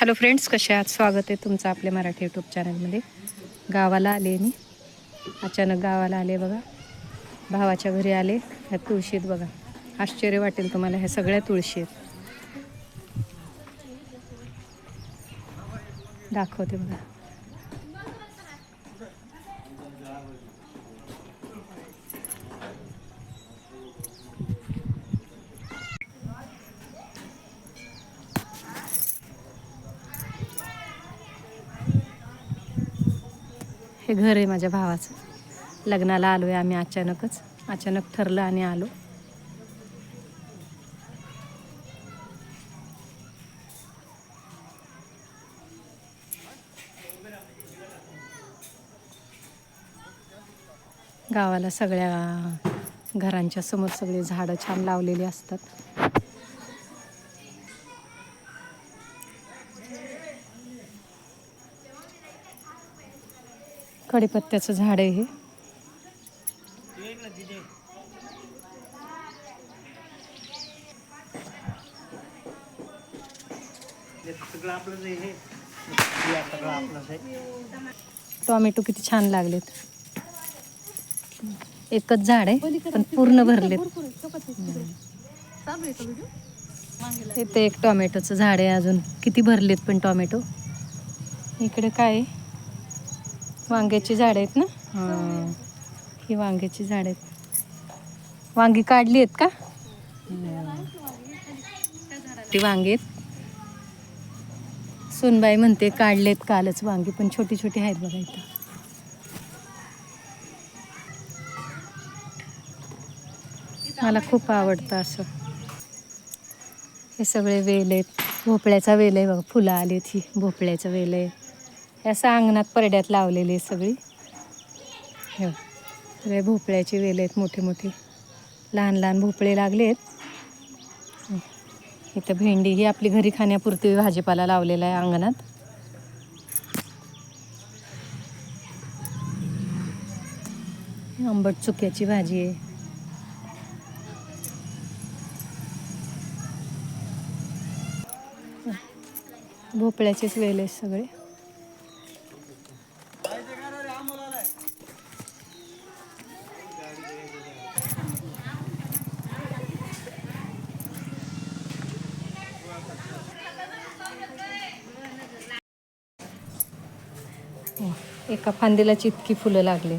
Hello friends कसे आहात? स्वागत आहे तुमचं आपल्या मराठी यूट्यूब चॅनलमध्ये गावाला आले मी. अचानक गावाला आले बघा. भावाच्या घरी आले. ह्या तुळशीत बघा. आश्चर्य वाटेल तुम्हाला ह्या सगळ्या तुळशी आहेत दाखवते बघा. हे घर आहे माझ्या भावाचं. लग्नाला आलो आहे आम्ही अचानकच. अचानक ठरलं आणि आलो. गावाला सगळ्या घरांच्या समोर सगळे झाडं छान लावलेली असतात. कडीपत्त्याचं झाड आहे हे. टोमॅटो किती छान लागलेत. एकच झाड आहे पण पूर्ण भरलेत. इथे एक टोमॅटोचं झाड आहे अजून. किती भरलेत पण टोमॅटो. इकडे काय आहे? वांग्याची झाड आहेत ना? हां. ही वांग्याची झाड आहेत. वांगी काढली आहेत का? ती वांगी आहेत. सोनबाई म्हणते काढलेत कालच वांगी पण छोटी छोटी आहेत बघा इथं. मला खूप आवडतं असं. हे सगळे वेल आहेत. भोपळ्याचा वेल आहे बघा फुलं आलीत ही भोपळ्याचं वेल आहे. असं अंगणात परड्यात लावलेली आहे सगळी. हे सगळे भोपळ्याची वेल आहेत मोठे मोठे. लहान लहान भोपळे लागले आहेत. इथं भेंडी ही आपली घरी खाण्यापुरती भाजीपाला लावलेला आहे अंगणात. आंबट चुक्याची भाजी आहे. भोपळ्याचेच वेल आहेत सगळे. एका फांदीला इतकी फुलं लागली.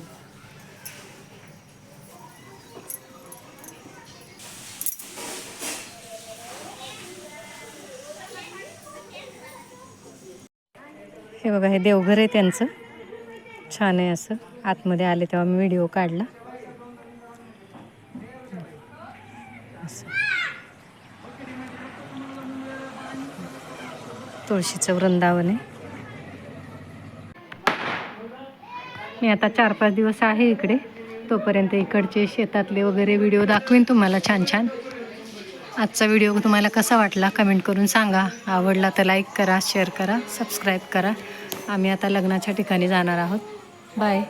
हे बघा हे देवघर आहे त्यांचं. छान आहे असं. आतमध्ये आले तेव्हा मी व्हिडिओ काढला. असं. तुळशीचं वृंदावन आहे. मी आता चार पाच दिवस आहे इकडे. तोपर्यंत इकडचे शेतातले वगैरे व्हिडिओ दाखवेन तुम्हाला छान छान. आजचा व्हिडिओ तुम्हाला कसा वाटला कमेंट करून सांगा. आवडला तर लाईक करा शेअर करा सबस्क्राईब करा. आम्ही आता लग्नाच्या ठिकाणी जाणार आहोत. बाय